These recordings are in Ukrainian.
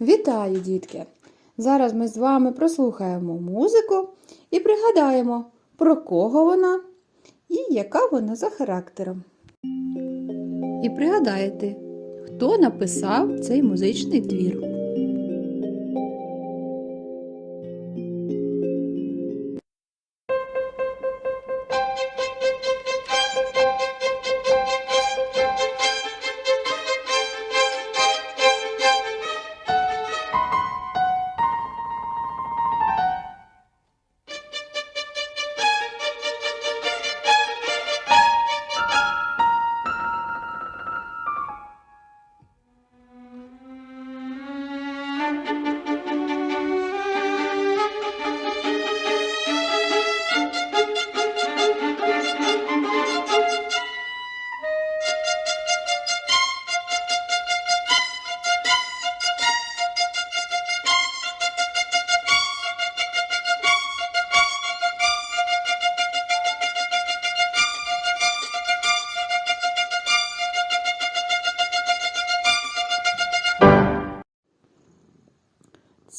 Вітаю, дітки! Зараз ми з вами прослухаємо музику і пригадаємо, про кого вона і яка вона за характером. І пригадайте, хто написав цей музичний твір.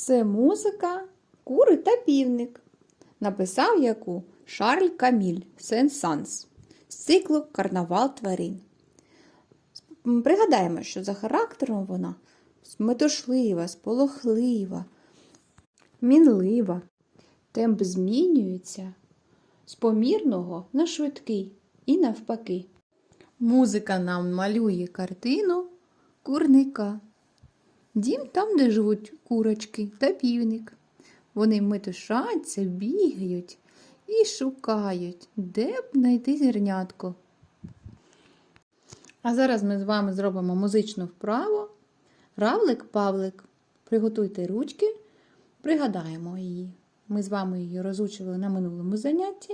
Це музика Кури та півник. Написав яку Шарль Каміль Сен-Санс з циклу Карнавал тварин. Пригадаємо, що за характером вона метошлива, сполохлива, мінлива. Темп змінюється з помірного на швидкий і навпаки. Музика нам малює картину курника. Дім там, де живуть курочки та півник. Вони метушаться, бігають і шукають, де б знайти зернятко. А зараз ми з вами зробимо музичну вправу. Равлик-павлик. Приготуйте ручки, пригадаємо її. Ми з вами її розучили на минулому занятті.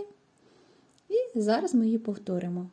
І зараз ми її повторимо.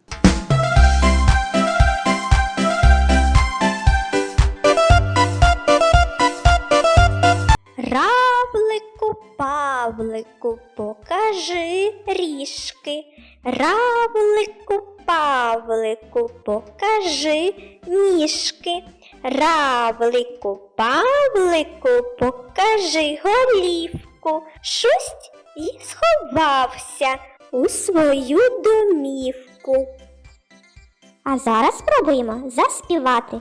Павлику, покажи ріжки. Равлику, Павлику, покажи ніжки. Равлику, Павлику, покажи голівку. Шусть і сховався у свою домівку. А зараз спробуємо заспівати.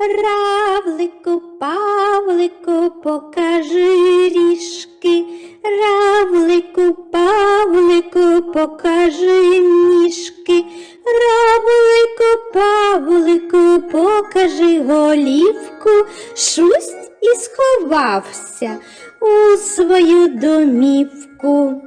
Равлику, Павлику, покажи ріжки. Равлику, Павлику, покажи ніжки. Равлику, Павлику, покажи голівку. Шусть і сховався у свою домівку.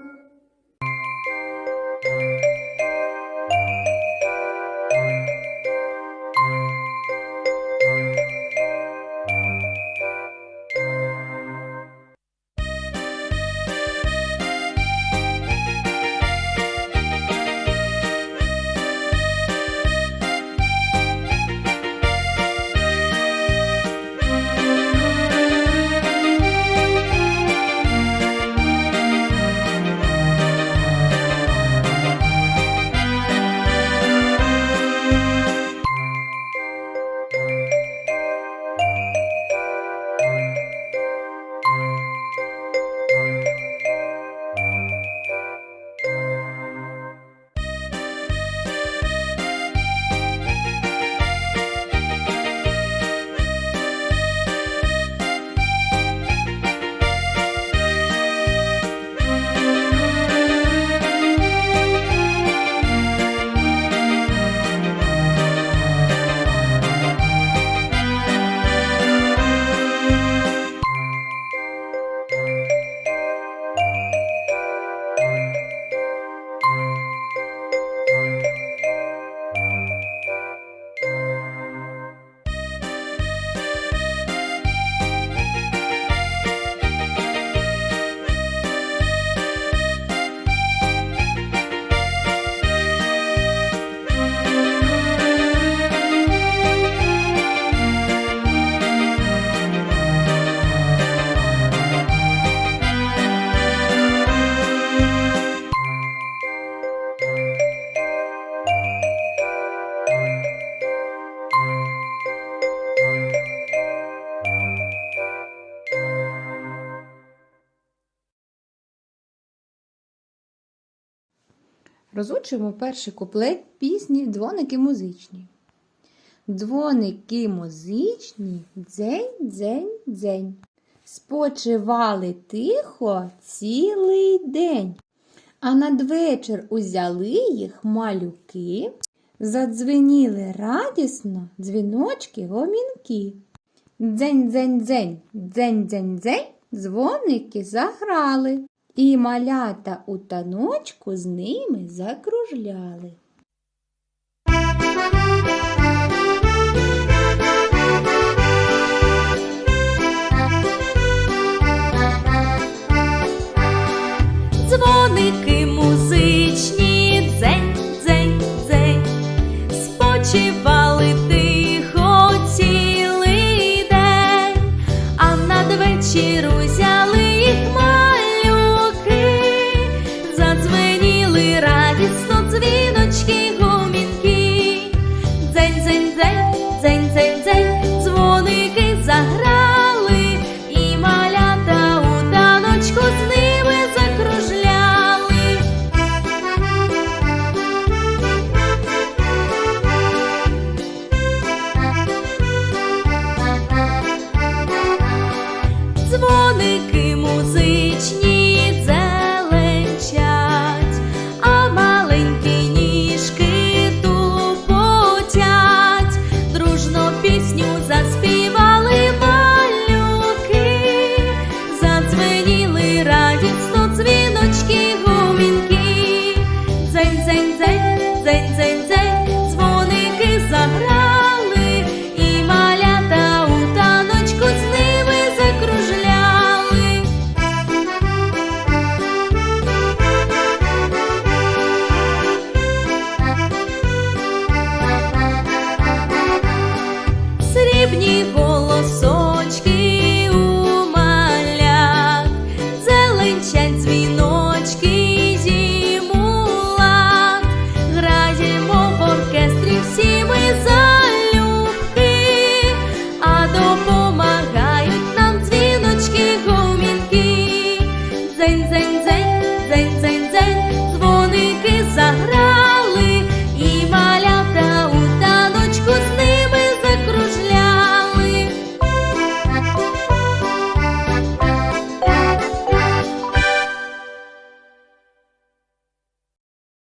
Розучимо перший куплет пісні Дзвоники музичні. Дзвоники музичні, дзень, дзень, дзень. Спочивали тихо цілий день. А надвечір узяли їх малюки, задзвеніли радісно дзвіночки гомінки. Дзень, дзень, дзень, дзень, дзень, дзень, дзвоники заграли, і малята у таночку з ними закружляли. Дзвоники музичні, дзень, дзень, дзень, спочивали